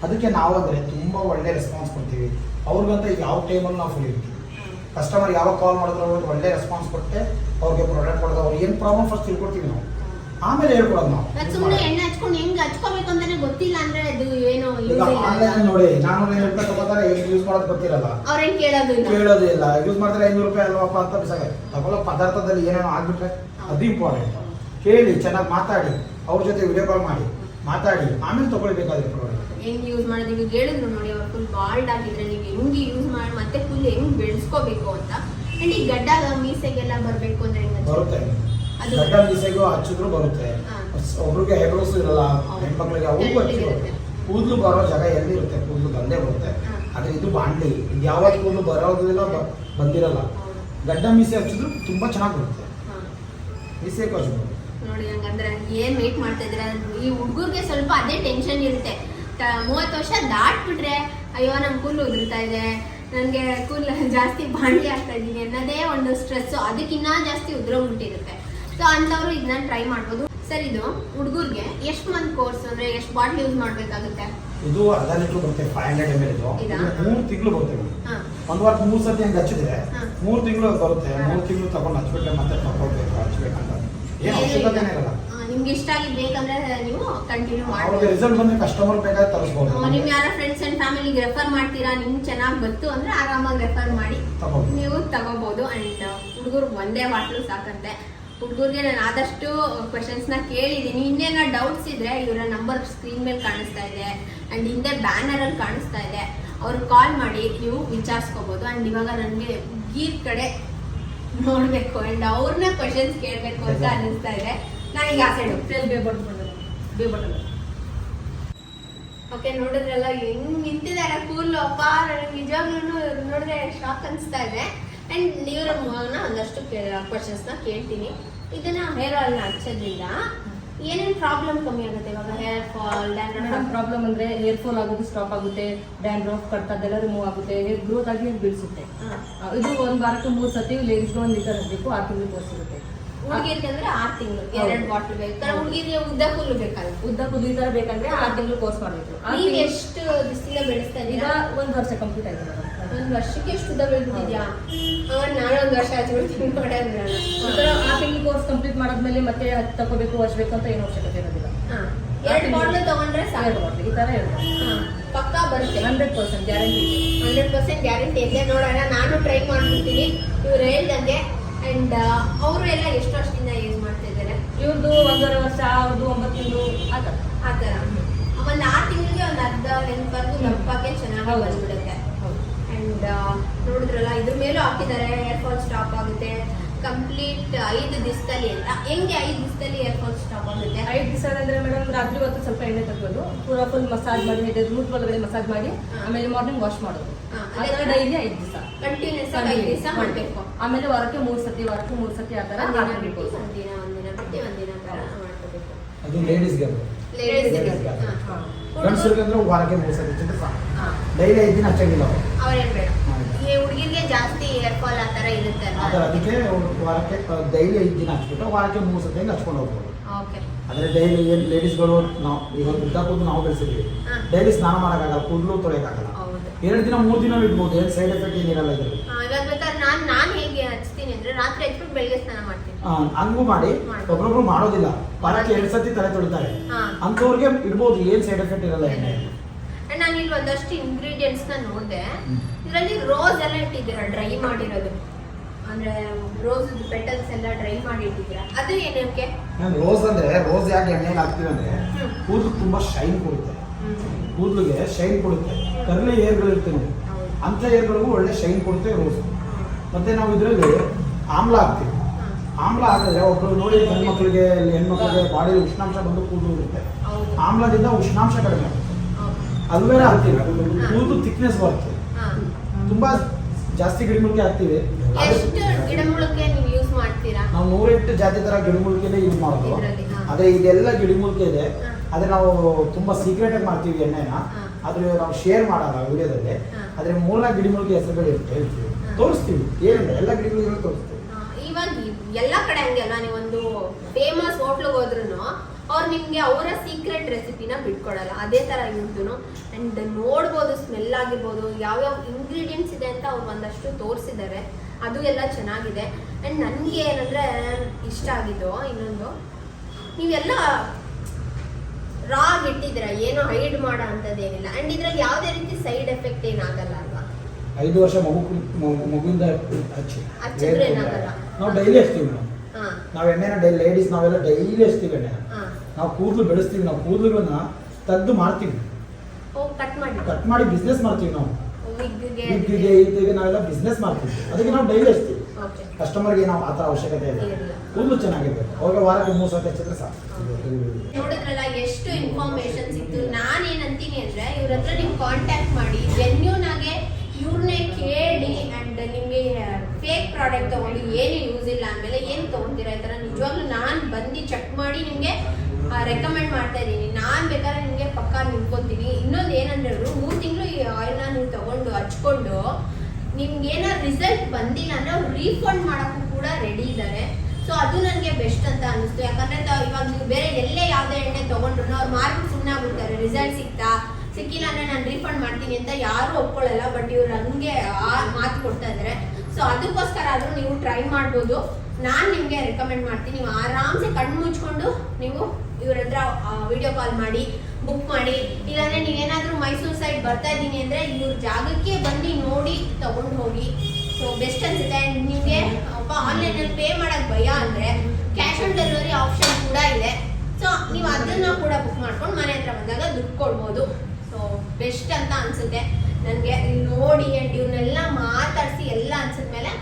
ಅದಕ್ಕೆ ನಾವು ತುಂಬ ತುಂಬಾ ಒಳ್ಳೆ ರೆಸ್ಪಾನ್ಸ್ ಕೊಡ್ತೀವಿ. ಅವ್ರಿಗಂತ ಯಾವ ಟೈಮಲ್ಲಿ ನಾವು ಫ್ರೀ ಇರ್ತೀವಿ. ಕಸ್ಟಮರ್ ಯಾವಾಗ ಕಾಲ್ ಮಾಡಿದ್ರು ಅವ್ರಿಗೆ ಒಳ್ಳೆ ರೆಸ್ಪಾನ್ಸ್ ಕೊಟ್ಟೆ ಅವ್ರಿಗೆ ಪ್ರಾಡಕ್ಟ್ ಕೊಡೋದು ಅವ್ರಿಗೆ ಏನು ಪ್ರಾಬ್ಲಮ್ ಫಸ್ಟ್ ತಿಳ್ಕೊಡ್ತೀವಿ ನಾವು. ಆಮೇಲೆ ಹೇಳ್ಕೊಡೋದು ನಾವು. ಸುಮ್ಮನೆ ಎಣ್ಣೆ ಹಚ್ಕೊಂಡು ಹೆಂಗ್ ಹಚ್ಕೋಬೇಕು ಅಂತಾನೆ ಗೊತ್ತಿಲ್ಲ ಅಂದ್ರೆ ಅದು ಏನೋ ಈಗ ಆನ್ಲೈನ್ ನೋಡಿ ನಾನು ರೂಪಾಯಿ ತಗೋತಾರೆ ಯೂಸ್ ಮಾಡೋದು ಗೊತ್ತಿರಲ್ಲ. ಅವ್ರೇನ್ ಕೇಳೋದು ಕೇಳೋದೇ ಇಲ್ಲ. ಯೂಸ್ ಮಾಡಿದ್ರೆ ಐನೂರು ರೂಪಾಯಿ ಅಲ್ವಪ್ಪ ಅಂತ ಬಿಸಾಗ ತಗೊಳ್ಳೋ ಪದಾರ್ಥದಲ್ಲಿ ಏನೇನೋ ಆಗ್ಬಿಟ್ರೆ ಅದು ಇಂಪಾರ್ಟೆಂಟ್ ಕೇಳಿ ಚೆನ್ನಾಗಿ ಮಾತಾಡಿ. ಅವ್ರ ಜೊತೆ ವಿಡಿಯೋ ಕಾಲ್ ಮಾಡಿ. ಮಾತಾಡಿ. ಆಮೇಲೆ ತಗೊಳ್ಬೇಕಾದ್ರೆ ಹೆಂಗ್ ಯೂಸ್ ಮಾಡೋದು? ನೀವು ಹೇಳಿದ್ರು ನೋಡಿ ಅವ್ರು ಫುಲ್ ಬಾಲ್ಡ್ ಆಗಿದ್ರೆ ನೀವು ಹೆಂಗೆ ಯೂಸ್ ಮಾಡಿ ಮತ್ತೆ ಫುಲ್ ಹೆಂಗ್ ಬೆಳೆಸ್ಕೋಬೇಕು ಅಂತ. ಅಂಡ್ ಈ ಗಡ್ಡ ಮೀಸೆಗೆಲ್ಲ ಬರಬೇಕು ಅಂದ್ರೆ ಬರುತ್ತೆ. ಗಡ್ಡ ಮೀಸೆಗೂ ಹಚ್ಚಿದ್ರು ಬರುತ್ತೆ. ಒಬ್ರಿಗೆ ಹೆಗಲಸು ಇರಲ್ಲ. ಹೆಣ್ಮಕ್ಳಿಗೆ ತೆಳ್ಳಗೆ ಹಚ್ಚಿರುತ್ತೆ ಕೂದಲು ಬರೋ ಜಾಗ ಎಲ್ಲಿರುತ್ತೆ? ಕೂದಲು ಬಂದೇ ಬರುತ್ತೆ. ಅದೇ ಆದ್ರೆ ಇದು ಬಾಂಡ್ಲಿ. ಇದು ಯಾವತ್ತು ಕೂದಲು ಬರೋದಿಲ್ಲ ಬಂದಿರಲ್ಲ. ಗಡ್ಡ ಮೀಸೆ ಹಚ್ಚಿದ್ರು ತುಂಬಾ ಚೆನ್ನಾಗಿ ಬರುತ್ತೆ. ಮೀಸೆ ಹಚ್ಬೋದು ನೋಡಿ ಹಂಗಂದ್ರೆ ಏನ್ ವೇಟ್ ಮಾಡ್ತಾ ಇದ್ರ ಈ ಹುಡುಗರಿಗೆ ಸ್ವಲ್ಪ ಅದೇ ಟೆನ್ಷನ್ ಇರುತ್ತೆ. ಮೂವತ್ತು ವರ್ಷ ದಾಟ್ಬಿಟ್ರೆ ಅಯ್ಯೋ ನಮ್ ಕೂಲ್ ಉದುರ್ತಾ ಇದೆ. ನನಗೆ ಕೂಲ್ ಜಾಸ್ತಿ ಬಾಂಡ್ಲಿ ಆಗ್ತಾ ಇದೀನಿ ಅನ್ನೋದೇ ಒಂದು ಸ್ಟ್ರೆಸ್ ಅದಕ್ಕಿನ್ನ ಜಾಸ್ತಿ ಉದುರೋಗ್ಬಿಟ್ಟಿರುತ್ತೆ ಸೊ ಅಂಥವ್ರು ಇದನ್ನ ಟ್ರೈ ಮಾಡ್ಬೋದು. ಸರ್ ಇದು ಹುಡುಗರಿಗೆ ಎಷ್ಟು ಮಂತ್ ಕೋರ್ಸ್ ಅಂದ್ರೆ ಎಷ್ಟು ಬಾಟ್ಲ್ ಯೂಸ್ ಮಾಡ್ಬೇಕಾಗುತ್ತೆ? ಇದು ಅರ್ಧ ಲೀಟರ್ ಬರುತ್ತೆ ಫೈವ್ ಹಂಡ್ರೆಡ್ ಎಂ ಎಲ್? ಮೂರು ತಿಂಗಳು ಬರುತ್ತೆ ಒಂದು ವಾರ ಮೂರ್ ಸತಿ ಹಂಗೆ ಹಚ್ಚಿದ್ರೆ. ಮೂರ್ ತಿಂಗಳು ಬರುತ್ತೆ. ಮೂರು ಮೂರ್ ತಿಂಗಳು ತಗೊಂಡು ಹಚ್ಬಿಟ್ರೆ ಮತ್ತೆ ತಗೊಳ್ಬೇಕು ಹಚ್ಬೇಕಂತ ಏನು ಅವಶ್ಯಕತೆನೇ ಇರಲ್ಲ ನಿಮ್ಗೆ ಇಷ್ಟ ಆಗಿ ಬೇಕಂದ್ರೆ ನೀವು ಕಂಟಿನ್ಯೂ ಅವ್ರಿಗೆ ಮಾಡ್ಬೋದು ರಿಸಲ್ಟ್ ಬಂದ್ರೆ ಕಸ್ಟಮರ್ ಬೇಕಾದ್ರೆ ತರಿಸ್ಬೋದು. ನೀವು ಯಾರೋ ಫ್ರೆಂಡ್ಸ್ ಅಂಡ್ ಫ್ಯಾಮಿಲಿಗೆ ರೆಫರ್ ಮಾಡ್ತೀರಾ ನಿಮ್ಗೆ ಚೆನ್ನಾಗಿ ಗೊತ್ತು ಅಂದ್ರೆ ಆರಾಮಾಗಿ ರೆಫರ್ ಮಾಡಿ. ನೀವು ತಗೋಬಹುದು ಅಂಡ್ ಹುಡುಗರು ಒಂದೇ ಬಾಟ್ಲು ಸಾಕಂತೆ. ಹುಡುಗರಿಗೆ ನಾನು ಆದಷ್ಟು ಕ್ವೆಶನ್ಸ್ನ ಕೇಳಿದೀನಿ. ಇನ್ನೇನೋ ಡೌಟ್ಸ್ ಇದ್ರೆ ಇವರ ನಂಬರ್ ಸ್ಕ್ರೀನ್ ಮೇಲೆ ಕಾಣಿಸ್ತಾ ಇದೆ ಅಂಡ್ ಹಿಂದೆ ಬ್ಯಾನರ್ ಅಲ್ಲಿ ಕಾಣಿಸ್ತಾ ಇದೆ. ಅವ್ರು ಕಾಲ್ ಮಾಡಿ ನೀವು ವಿಚಾರಿಸ್ಕೋಬಹುದು ಅಂಡ್ ಇವಾಗ ನನಗೆ ಗೀರ್ ಕಡೆ ನೋಡ್ಬೇಕು ಅಂಡ್ ಅವ್ರನ್ನ ಕ್ವಶನ್ಸ್ ಕೇಳಬೇಕು ಅಂತ ಅನಿಸ್ತಾ ಇದೆ. ನಾನು ಆ ಸೈಡ್ ಓಕೆ ನೋಡಿದ್ರಲ್ಲ ಹೆಂಗ್ ನಿಂತಿದ್ದಾರೆ ಕೂಲ್ ಅಪ್ಪ ನನಗೆ ನಿಜವಾಗ್ಲೂ ನೋಡಿದ್ರೆ ಶಾಕ್ ಅನಿಸ್ತಾ ಇದೆ. ಅಂಡ್ ನೀವ್ರ ಮಗನ ಒಂದಷ್ಟು ಕ್ವಶನ್ಸ್ನ ಕೇಳ್ತೀನಿ. ಇದನ್ನ ಹೇರ್ ಆಯಿಲ್ ಹಚ್ಚೋದ್ರಿಂದ ಏನೇನ್ ಪ್ರಾಬ್ಲಮ್ ಕಮ್ಮಿ ಆಗುತ್ತೆ ಇವಾಗ? ಹೇರ್ ಫಾಲ್ ಡ್ಯಾಂಡ್ರಫ್ ಪ್ರಾಬ್ಲಮ್ ಅಂದ್ರೆ ಹೇರ್ ಫಾಲ್ ಆಗೋದು ಸ್ಟಾಪ್ ಆಗುತ್ತೆ ಡ್ಯಾಂಡ್ರಫ್ ಕಟ್ ಅದೆಲ್ಲ ರಿಮೂವ್ ಆಗುತ್ತೆ ಹೇರ್ ಗ್ರೋತ್ ಆಗಿ ಬೀಳಿಸುತ್ತೆ. ಆ, ಇದು ಒಂದು ವಾರಕ್ಕೆ ಮೂರು ಸತಿ ಲೇಡೀಸ್ಗೆ ಒಂದು ಲೀಟರ್ ಹಚ್ಚಬೇಕು ಆರು ತಿಂಗಳು ಕೋರ್ಸ್ ಇರುತ್ತೆ ಹುಡುಗಿರ್ಗೆ ಅಂದ್ರೆ ಆರ್ ತಿಂಗಳು ಎರಡು ಬಾಟ್ಲ್ ಬೇಕು. ಹುಡುಗಿರ್ಗೆ ಉದ್ದ ಕೂದಲು ಬೇಕಲ್ಲ. ಉದ್ದ ಕೂದಲು ಈ ತರ ಬೇಕಂದ್ರೆ ಆರು ತಿಂಗಳು ಕೋರ್ಸ್ ಮಾಡಬೇಕು ನೀವು ಎಷ್ಟು ಬಿಸಿಲ ಬೆಳೆಸ್ತಾ ಈಗ ಇದ್ದೀರಾ ಒಂದ್ ವರ್ಷ ಕಂಪ್ಲೀಟ್ ಆಯ್ತು ಮೇಡಮ್. ಒಂದ್ ವರ್ಷಕ್ಕೆ ಎಷ್ಟು ಉದ್ದ ಬೆಳೆದಿದ್ಯಾ? ನಾನು ಒಂದ್ ವರ್ಷ ಹಚ್ಬಿಡ್ತೀನಿ ನೋಡೋಣ ಈ ತರ ಆ ತಿಂಗಳು ಕೋರ್ಸ್ ಕಂಪ್ಲೀಟ್ ಮಾಡಾದ್ಮೇಲೆ ಮತ್ತೆ ಹತ್ತು ತಗೋಬೇಕು ಹಚ್ಬೇಕು ಅಂತ ಏನು ಅವಶ್ಯಕತೆ ಇರೋದಿಲ್ಲ. ಹಾಂ ಎರಡು ಬಾಟ್ಲ್ ತಗೊಂಡ್ರೆ ಸಾಕು. ಬಾಟ್ಲು ಈ ತರ ಇರುತ್ತೆ ಹಾ. ಪಕ್ಕಾ ಬರುತ್ತೆ. Hundred percent guarantee hundred percent guarantee ಇದೆ ನೋಡೋಣ ನಾನು ಟ್ರೈ ಮಾಡ್ಬಿಡ್ತೀನಿ. ಇವ್ರು ಹೇಳ್ದಂಗೆ. ಅಂಡ್ ಅವರು ಎಲ್ಲ ಎಷ್ಟು ವರ್ಷದಿಂದ ಯೂಸ್ ಮಾಡ್ತಾ ಇದ್ದಾರೆ? ಇವ್ರದ್ದು ಒಂದೂವರೆ ವರ್ಷ ಅವ್ರದ್ದು ಒಂಬತ್ತು ತಿಂಗಳು ಆ ಥರ ಆ ಥರ ಒಂದು ಆರು ತಿಂಗಳಿಗೆ ಒಂದು ಅರ್ಧ ಲೆಂತ್ ಬಂದು ದಪ್ಪಕ್ಕೆ ಚೆನ್ನಾಗಿ. ಬಂದ್ಬಿಡುತ್ತೆ. ಅಂಡ್ ನೋಡಿದ್ರಲ್ಲ ಇದ್ರ ಮೇಲೂ ಹಾಕಿದ್ದಾರೆ ಏರ್ ಫಾಲ್ ಸ್ಟಾಪ್ ಆಗುತ್ತೆ. ಕಂಪ್ಲೀಟ್ ಐದು ದಿವಸದಲ್ಲಿ ಅಂತ ಹೆಂಗೆ ಐದು ದಿವಸದಲ್ಲಿ ಏರ್ ಫಾಲ್ ಸ್ಟಾಪ್ ಆಗುತ್ತೆ? ಐದು ದಿವಸ ಅಂದ್ರೆ ಮೇಡಮ್ ರಾತ್ರಿ ಹೊತ್ತು ಸ್ವಲ್ಪ ಎಣ್ಣೆ ತಗೋದು ಪೂರ ಫುಲ್ ಮಸಾಜ್ ಮಾಡಿ ರೂಟ್ ಒಳಗಡೆ ಮಸಾಜ್ ಮಾಡಿ ಆಮೇಲೆ ಮಾರ್ನಿಂಗ್ ವಾಶ್ ಮಾಡೋದು. ಡೈಲಿ ಐದು ದಿವಸ. ಕಂಟಿನ್ಯೂಸ್ ಆಗಿ ಐದು ದಿವಸ ಮಾಡಬೇಕು. ಆಮೇಲೆ ವಾರಕ್ಕೆ ಮೂರು ಸತಿ ವಾರಕ್ಕೆ ಮೂರು ಸತಿ ಆ ಥರ ದಿನ ಬಿಟ್ಟು ಒಂದಿನ ಒಂದಿನ ಬಿಟ್ಟು ಒಂದಿನ ಥರ ಮಾಡ್ಕೋಬೇಕು. ಅದು ಲೇಡೀಸ್ಗೆ ಅದು ಲೇಡೀಸ್ಗೆ. ಹಾ. ಗಂಡಸರಿಗೆ ಅಂದ್ರೆ ವಾರಕ್ಕೆ ಮೂರು ಸಾಕು. ಹಾ. ಡೈಲಿ ಐದು ದಿನ ಹಚ್ಚಂಗಿಲ್ಲ ಅವರು ಅವ್ರೇನ್ ಬೇಡ. ಈ ಹುಡುಗಿರ್ಗೆ ಜಾಸ್ತಿ ಏರ್ ಫಾಲ್ ಆ ಥರ ಇರುತ್ತೆ ಆ ಥರ ಅದಕ್ಕೆ ವಾರಕ್ಕೆ ಡೈಲಿ ಐದು ದಿನ ಹಚ್ಬಿಟ್ಟು ವಾರಕ್ಕೆ ಮೂರು ಸತಿ ಹಂಗೆ ಹಚ್ಕೊಂಡು ಹೋಗ್ಬೋದು. ಓಕೆ. ಆದರೆ ಡೈಲಿ ಏನು ಲೇಡೀಸ್ಗಳು ನಾವು ಈಗ ಉದ್ದ ಕೂದಲು ನಾವು ಬೆಳೆಸಿದ್ವಿ ಹಾ. ಡೈಲಿ ಸ್ನಾನ ಮಾಡೋಕ್ಕಾಗಲ್ಲ ಕೂದಲು ತೊಳೆಯೋಕ್ಕಾಗಲ್ಲ. ಹೌದು. ಎರಡು ದಿನ ಮೂರು ದಿನ ಇಡ್ಬೋದು ಏನು ಸೈಡ್ ಎಫೆಕ್ಟ್ ಏನಿರಲ್ಲ ಇದ್ರೆ ಆ, ಇವಾಗ ಬೇಕಾದ್ರೆ ನಾನು ನಾನು ಹೇಗೆ ಹಚ್ತೀನಿ ಅಂದ್ರೆ ರಾತ್ರಿ ಹಚ್ಬಿಟ್ಟು ಬೆಳಗ್ಗೆ ಸ್ನಾನ ಮಾಡ್ತೀನಿ. ಆ, ಹಂಗೂ ಮಾಡಿ ಒಬ್ಬರೊಬ್ರು ಒಬ್ರೊಬ್ರು ಮಾಡೋದಿಲ್ಲ. ವಾರಕ್ಕೆ ಎರಡು ಸತಿ ತಲೆ ತೊಳಿತಾರೆ ಹಾ. ಅಂಥವ್ರಿಗೆ ಇಡ್ಬೋದು ಏನ್ ಸೈಡ್ ಎಫೆಕ್ಟ್ ಇರಲ್ಲ ಎಣ್ಣೆ ನಾನು ಇಲ್ಲಿ ಒಂದಷ್ಟು ಇಂಗ್ರೀಡಿಯೆಂಟ್ಸ್ನ ನೋಡಿದೆ. ಹ್ಮ್. ಇದರಲ್ಲಿ ರೋಸ್ ಎಲ್ಲ ಇಟ್ಟಿದ್ದೀರಾ ಡ್ರೈ ಮಾಡಿರೋದು? ಅಂದ್ರೆ ರೋಸ್ ಪೆಟಲ್ಸ್ ಎಲ್ಲ ಡ್ರೈ ಮಾಡಿ ಇಟ್ಟಿದ್ದೀರಾ? ಅದು ಏನಕ್ಕೆ ನಾನು ರೋಸ್ ಅಂದ್ರೆ ರೋಸ್ ಯಾಕೆ ಎಣ್ಣೆಗೆ ಹಾಕ್ತೀವಿ ಅಂದ್ರೆ ಹ್ಮ್. ಕೂದಲು ತುಂಬಾ ಶೈನ್ ಕೊಡುತ್ತೆ. ಕೂದಲಿಗೆ ಶೈನ್ ಕೊಡುತ್ತೆ. ಕರ್ಲಿ ಏರ್ಗಳು ಹೌದು. ಅಂಥ ಏರ್ಗಳಿಗೂ ಒಳ್ಳೆ ಶೈನ್ ಕೊಡುತ್ತೆ ರೋಸ್ ಮತ್ತೆ ನಾವು ಇದರಲ್ಲಿ ಆಮ್ಲ ಹಾಕ್ತೀವಿ. ಆಮ್ಲ ಹಾಕಿದ್ರೆ ಒಬ್ರು ನೋಡಿ ಹೆಣ್ಮಕ್ಳಿಗೆ ಹೆಣ್ಮಕ್ಳಿಗೆ ಬಾಡಿ ಉಷ್ಣಾಂಶ ಬಂದು ಕೂದಲು ಇರುತ್ತೆ ಆಮ್ಲದಿಂದ ಉಷ್ಣಾಂಶ ಕಡಿಮೆ ಆಗುತ್ತೆ. ಅಲ್ವೇರ ಹಾಕ್ತೀವಿ? ಕೂದಲು ಥಿಕ್ನೆಸ್ ಬರುತ್ತೆ. ತುಂಬಾ ಜಾಸ್ತಿ ಗಿಡಮೂಲಿಕೆ ಹಾಕ್ತೀವಿ. ನೀವು ನೂರೆಂಟು ಜಾತಿ ತರ ಗಿಡಮೂಲಿಕೆನೇ ಯೂಸ್ ಮಾಡೋದು. ಆದ್ರೆ ಇದೆಲ್ಲ ಗಿಡಮೂಲಿಕೆ ಇದೆ. ಅದೇ ಆದ್ರೆ ನಾವು ತುಂಬಾ ಸೀಕ್ರೆಟ್ ಆಗಿ ಮಾಡ್ತೀವಿ ಎಣ್ಣೆನ. ಆದ್ರೆ ನಾವು ಶೇರ್ ಮಾಡಲ್ಲ ವಿಡಿಯೋದಲ್ಲಿ. ಆದ್ರೆ ಮೂಲ ಗಿಡಮೂಲಿಕೆ ಹೆಸರುಗಳು ಇರುತ್ತೆ ಹೇಳ್ತೀವಿ ತೋರಿಸ್ತೀವಿ. ಏನಿಲ್ಲ ಎಲ್ಲ ಗಿಡಮೂಲಿಕೆಗಳು ತೋರಿಸ್ತೀವಿ. ಎಲ್ಲ ಕಡೆ ಹಂಗೆ ಅಲ್ಲ ನೀವೊಂದು ಫೇಮಸ್ ಹೋಟ್ಲಿಗೆ ಹೋದ್ರು ಅವ್ರು ನಿಮ್ಗೆ ಅವರ ಸೀಕ್ರೆಟ್ ರೆಸಿಪಿನ ಬಿಟ್ಕೊಡಲ್ಲ. ಅದೇ ತರ ಇವ್ರದ್ದು ಅಂಡ್ ನೋಡ್ಬೋದು ಸ್ಮೆಲ್ ಆಗಿರ್ಬೋದು, ಯಾವ್ಯಾವ ಇಂಗ್ರೀಡಿಯೆಂಟ್ಸ್ ಇದೆ ಅಂತ ಅವ್ರು ಒಂದಷ್ಟು ತೋರಿಸಿದ್ದಾರೆ. ಅದು ಎಲ್ಲ ಚೆನ್ನಾಗಿದೆ. ಅಂಡ್ ನನಗೆ ಏನಂದ್ರೆ ಇಷ್ಟ ಆಗಿದ್ದು ಇನ್ನೊಂದು, ನೀವೆಲ್ಲ ರಾ ಇಟ್ಟಿದ್ದೀರಾ ಏನೋ ಹೈಡ್ ಮಾಡೋ ಅಂಥದ್ದೇನಿಲ್ಲ. ಅಂಡ್ ಇದ್ರಲ್ಲಿ ಯಾವುದೇ ರೀತಿ ಸೈಡ್ ಎಫೆಕ್ಟ್ ಏನಾಗಲ್ಲ ಐದು ವರ್ಷ ಮಗು ಮಗು- ಮಗುವಿಂದ ಹಚ್ಚಿ. ನಾವು ಡೈಲಿ ಹಚ್ತೀವಿ ನಾವು? ನಾವು ಎಣ್ಣೆನ ಡೈಲಿ ಲೇಡೀಸ್ ನಾವೆಲ್ಲ ಡೈಲಿ ಹಚ್ತೀವಿ ಎಣ್ಣೆನ ಹಾ. ನಾವು ಕೂದಲು ಬೆಳೆಸ್ತೀವಿ ನಾವು ಕೂದಲುಗಳನ್ನ ತದ್ದು ಮಾಡ್ತೀವಿ ಕಟ್ ಮಾಡಿ. ಬಿಸ್ನೆಸ್ ಮಾಡ್ತೀವಿ ನಾವು. ವಿಗ್ಗೆ ವಿಗ್ಗಿಗೆ ಇದಕ್ಕೆ ನಾವೆಲ್ಲ ಬಿಸ್ನೆಸ್ ಮಾಡ್ತೀವಿ. ಅದಕ್ಕೆ ನಾವು ಡೈಲಿ ಹಚ್ತೀವಿ ಕಸ್ಟಮರ್ಗೆ ನಾವು ಆ ಥರ ಅವಶ್ಯಕತೆ ಇದೆ ಇಲ್ಲ. ಕೂದಲು ಚೆನ್ನಾಗಿರ್ಬೇಕು. ಅವಾಗ ವಾರಕ್ಕೆ ಮೂರು ಸಾವಿರ ಹಚ್ಚಿದ್ರೆ ಸಾಕು. ನೋಡಿದ್ರಲ್ಲ ಎಷ್ಟು ಇನ್ಫಾರ್ಮೇಶನ್ ಸಿಕ್ತು. ನಾನೇನಂತೀನಿ ಅಂದ್ರೆ ಇವ್ರ ಹತ್ರ ನೀವು ಕಾಂಟ್ಯಾಕ್ಟ್ ಮಾಡಿ ಜೆನ್ಯೂನ್ ಆಗಿ ಇವ್ರನ್ನೇ ಕೇಳಿ ಅಂಡ್ ನಿಮಗೆ ಫೇಕ್ ಪ್ರಾಡಕ್ಟ್ ತಗೊಂಡು ಏನು ಯೂಸ್ ಇಲ್ಲ ಅಂದಮೇಲೆ ಏನು ತಗೊಂತೀರಾ ಈ ಥರ ನಿಜವಾಗ್ಲೂ ನಾನು ಬಂದು ಚೆಕ್ ಮಾಡಿ ನಿಮಗೆ ರೆಕಮೆಂಡ್ ಮಾಡ್ತಾ ಇದ್ದೀನಿ. ನಾನು ಬೇಕಾದ್ರೆ ನಿಮಗೆ ಪಕ್ಕಾ ನಿಂತ್ಕೊತೀನಿ ಇನ್ನೊಂದು ಏನಂದ್ರೆ ಮೂರು ತಿಂಗಳು ಈ ಆಯಿಲ್ನ ನೀವು ತಗೊಂಡು ಹಚ್ಕೊಂಡು ನಿಮ್ಗೆ ಏನಾದ್ರು ರಿಸಲ್ಟ್ ಬಂದಿಲ್ಲ ಅಂದ್ರೆ ಅವ್ರು ರೀಫಂಡ್ ಮಾಡೋಕ್ಕೂ ಕೂಡ ರೆಡಿ ಇದ್ದಾರೆ ಸೊ ಅದು ನನಗೆ ಬೆಸ್ಟ್ ಅಂತ ಅನಿಸ್ತು. ಯಾಕಂದ್ರೆ ಇವಾಗ ನೀವು ಬೇರೆ ಎಲ್ಲೇ ಯಾವುದೇ ಎಣ್ಣೆ ತಗೊಂಡ್ರು ಅವ್ರು ಮಾರ್ಬಿಟ್ಟು ಸುಮ್ಮನೆ ಆಗ್ಬಿಡ್ತಾರೆ ರಿಸಲ್ಟ್ ಸಿಗ್ತಾ? ಸಿಕ್ಕಿಲ್ಲ ಅಂದ್ರೆ ನಾನು ರೀಫಂಡ್ ಮಾಡ್ತೀನಿ ಅಂತ ಯಾರು ಒಪ್ಕೊಳ್ಳಲ್ಲ ಬಟ್ ಇವ್ರು ಹಂಗೆ ಆ ಮಾತು ಕೊಡ್ತಾ ಇದ್ದಾರೆ ಸೊ ಅದಕ್ಕೋಸ್ಕರ ಆದ್ರೂ ನೀವು ಟ್ರೈ ಮಾಡ್ಬೋದು. ನಾನು ನಿಮಗೆ ರೆಕಮೆಂಡ್ ಮಾಡ್ತೀನಿ. ನೀವು ಆರಾಮ್ಸೆ ಕಣ್ಣು ಮುಚ್ಕೊಂಡು ನೀವು ಇವ್ರ ಹತ್ರ ವಿಡಿಯೋ ಕಾಲ್ ಮಾಡಿ ಬುಕ್ ಮಾಡಿ. ಇಲ್ಲಾಂದ್ರೆ ನೀವೇನಾದ್ರೂ ಮೈಸೂರು ಸೈಡ್ ಬರ್ತಾ ಇದ್ದೀನಿ ಅಂದ್ರೆ ಇವ್ರ ಜಾಗಕ್ಕೆ ಬಂದು ನೋಡಿ, ತಗೊಂಡು ಹೋಗಿ. ಸೊ ಬೆಸ್ಟ್ ಅನ್ಸುತ್ತೆ. ಆ್ಯಂಡ್ ನಿಮಗೆ, ಅಪ್ಪ ಆನ್ಲೈನಲ್ಲಿ ಪೇ ಮಾಡಕ್ ಭಯ ಅಂದ್ರೆ ಕ್ಯಾಶ್ ಆನ್ ಡೆಲಿವರಿ ಆಪ್ಷನ್ ಕೂಡ ಇದೆ. ಸೊ ನೀವು ಅದನ್ನ ಕೂಡ ಬುಕ್ ಮಾಡ್ಕೊಂಡು ಮನೆ ಹತ್ರ ಬಂದಾಗ ದುಡ್ಡು ಕೊಡ್ಬೋದು. ಬೆಸ್ಟ್ ಅಂತ ಅನ್ಸುತ್ತೆ. ನನಗೆ ನೋಡಿ ಅಂಡ್ ಇವ್ರನ್ನೆಲ್ಲ ಮಾತಾಡಿಸಿ ಎಲ್ಲ ಅನ್ಸಿದ್ಮೇಲೆ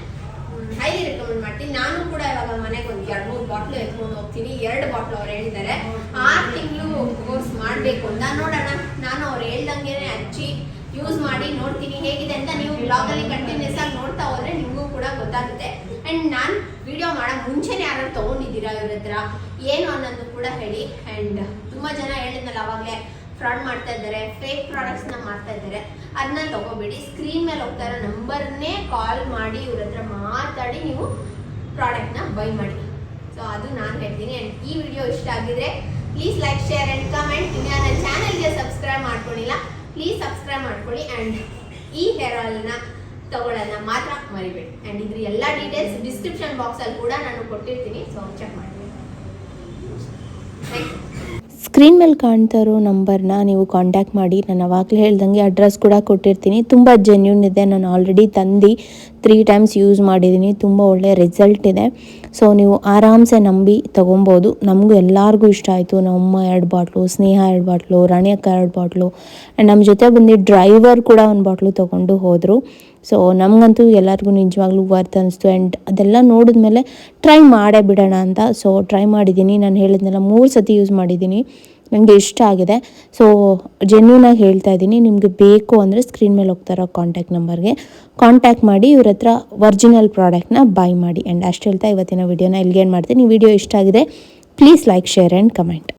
ಹೈಲಿ ರೆಕಮೆಂಡ್ ಮಾಡ್ತೀನಿ. ನಾನು ಕೂಡ ಇವಾಗ ಮನೆಗೆ ಒಂದು ಎರಡು ಮೂರು ಬಾಟ್ಲು ಎತ್ಕೊಂಡು ಹೋಗ್ತೀನಿ. ಎರಡು ಬಾಟ್ಲು ಅವ್ರು ಹೇಳಿದ್ದಾರೆ. ಆರು ತಿಂಗಳು ಕೋರ್ಸ್ ಮಾಡಬೇಕು ಅಂತ ನೋಡೋಣ. ನಾನು ಅವ್ರು ಹೇಳ್ದಂಗೆ ಹಚ್ಚಿ ಯೂಸ್ ಮಾಡಿ ನೋಡ್ತೀನಿ. ಹೇಗಿದೆ ಅಂತ ನೀವು ಬ್ಲಾಗಲ್ಲಿ ಕಂಟಿನ್ಯೂಸ್ ಆಗಿ ನೋಡ್ತಾ ಹೋದ್ರೆ ನಿಮಗೂ ಕೂಡ ಗೊತ್ತಾಗುತ್ತೆ. ಆ್ಯಂಡ್ ನಾನು ವಿಡಿಯೋ ಮಾಡೋ ಮುಂಚೆನೇ ಯಾರು ತೊಗೊಂಡಿದ್ದೀರಾ ಇವ್ರ ಹತ್ರ? ಏನು ಅನ್ನೋದು ಕೂಡ ಹೇಳಿ. ಆ್ಯಂಡ್ ತುಂಬ ಜನ ಹೇಳಿದ್ನಲ್ಲ ಅವಾಗಲೇ ಫ್ರಾಡ್ ಮಾಡ್ತಾ ಇದ್ದಾರೆ ಫೇಕ್ ಪ್ರಾಡಕ್ಟ್ಸ್ನ ಮಾಡ್ತಾ ಇದ್ದಾರೆ ಅದನ್ನ ತಗೋಬೇಡಿ. ಸ್ಕ್ರೀನ್ ಮೇಲೆ ಹೋಗ್ತಾ ಇರೋ ನಂಬರ್ನೇ ಕಾಲ್ ಮಾಡಿ ಇವ್ರ ಹತ್ರ ಮಾತಾಡಿ ನೀವು ಪ್ರಾಡಕ್ಟ್ನ ಬೈ ಮಾಡಿ. ಸೊ ಅದು ನಾನು ಹೇಳ್ತೀನಿ. ಆ್ಯಂಡ್ ಈ ವಿಡಿಯೋ ಇಷ್ಟ ಆಗಿದ್ರೆ please like share and comment ಇನ್ನು ನನ್ನ ಚಾನಲ್ಗೆ ಸಬ್ಸ್ಕ್ರೈಬ್ ಮಾಡ್ಕೊಂಡಿಲ್ಲ ಪ್ಲೀಸ್ ಸಬ್ಸ್ಕ್ರೈಬ್ ಮಾಡ್ಕೊಳ್ಳಿ. ಆ್ಯಂಡ್ ಈ ಹೇರ್ ಆಯಿಲ್ನ ತಗೊಳ್ಳೋಣ ಮಾತ್ರ ಮರಿಬೇಡಿ. ಆ್ಯಂಡ್ ಇದ್ರ ಎಲ್ಲ ಡೀಟೇಲ್ಸ್ ಡಿಸ್ಕ್ರಿಪ್ಷನ್ ಬಾಕ್ಸಲ್ಲಿ ಕೂಡ ನಾನು ಕೊಟ್ಟಿರ್ತೀನಿ. ಸೊ ಚೆಕ್ ಮಾಡಿ ಥ್ಯಾಂಕ್ ಯು ಸ್ಕ್ರೀನ್ ಮೇಲೆ ಕಾಣ್ತಾ ಇರೋ ನಂಬರ್ನ ನೀವು ಕಾಂಟ್ಯಾಕ್ಟ್ ಮಾಡಿ. ನಾನು ಅವಾಗಲೇ ಹೇಳ್ದಂಗೆ ಅಡ್ರೆಸ್ ಕೂಡ ಕೊಟ್ಟಿರ್ತೀನಿ. ತುಂಬ ಜೆನ್ಯೂನ್ ಇದೆ. ನಾನು ಆಲ್ರೆಡಿ ತಂದು ತ್ರೀ ಟೈಮ್ಸ್ ಯೂಸ್ ಮಾಡಿದ್ದೀನಿ. ತುಂಬ ಒಳ್ಳೆ ರಿಸಲ್ಟ್ ಇದೆ. ಸೊ ನೀವು ಆರಾಮ್ಸೆ ನಂಬಿ ತೊಗೊಬೋದು. ನಮಗೂ ಎಲ್ಲರಿಗೂ ಇಷ್ಟ ಆಯಿತು. ನಮ್ಮಮ್ಮ ಎರಡು ಬಾಟ್ಲು, ಸ್ನೇಹ ಎರಡು ಬಾಟ್ಲು, ರಾಣಿಯಕ್ಕ ಎರಡು ಬಾಟ್ಲು ಆ್ಯಂಡ್ ನಮ್ಮ ಜೊತೆ ಬಂದು ಡ್ರೈವರ್ ಕೂಡ ಒಂದು ಬಾಟ್ಲು ತೊಗೊಂಡು ಹೋದರು. ಸೊ ನಮಗಂತೂ ಎಲ್ಲರಿಗೂ ನಿಜವಾಗ್ಲೂ ವರ್ತ್ ಅನಿಸ್ತು ಆ್ಯಂಡ್ ಅದೆಲ್ಲ ನೋಡಿದ್ಮೇಲೆ ಟ್ರೈ ಮಾಡೇ ಬಿಡೋಣ ಅಂತ. ಸೊ ಟ್ರೈ ಮಾಡಿದ್ದೀನಿ. ನಾನು ಹೇಳಿದ್ನೆಲ್ಲ, ಮೂರು ಸತಿ ಯೂಸ್ ಮಾಡಿದ್ದೀನಿ. ನನಗೆ ಇಷ್ಟ ಆಗಿದೆ. ಸೊ ಜೆನ್ಯೂನಾಗಿ ಹೇಳ್ತಾ ಇದ್ದೀನಿ. ನಿಮಗೆ ಬೇಕು ಅಂದರೆ ಸ್ಕ್ರೀನ್ ಮೇಲೆ ಹೋಗ್ತಾರೋ ಕಾಂಟ್ಯಾಕ್ಟ್ ನಂಬರ್ಗೆ ಕಾಂಟ್ಯಾಕ್ಟ್ ಮಾಡಿ, ಇವ್ರ ಹತ್ರ ಒರಿಜಿನಲ್ ಪ್ರಾಡಕ್ಟ್ನ ಬೈ ಮಾಡಿ. ಆ್ಯಂಡ್ ಅಷ್ಟು ಹೇಳ್ತಾ ಇವತ್ತಿನ ವಿಡಿಯೋನ ಇಲ್ಲಿಗೆ ಏನು ಮಾಡ್ತೀನಿ. ವಿಡಿಯೋ ಇಷ್ಟ ಆಗಿದೆ please like share and comment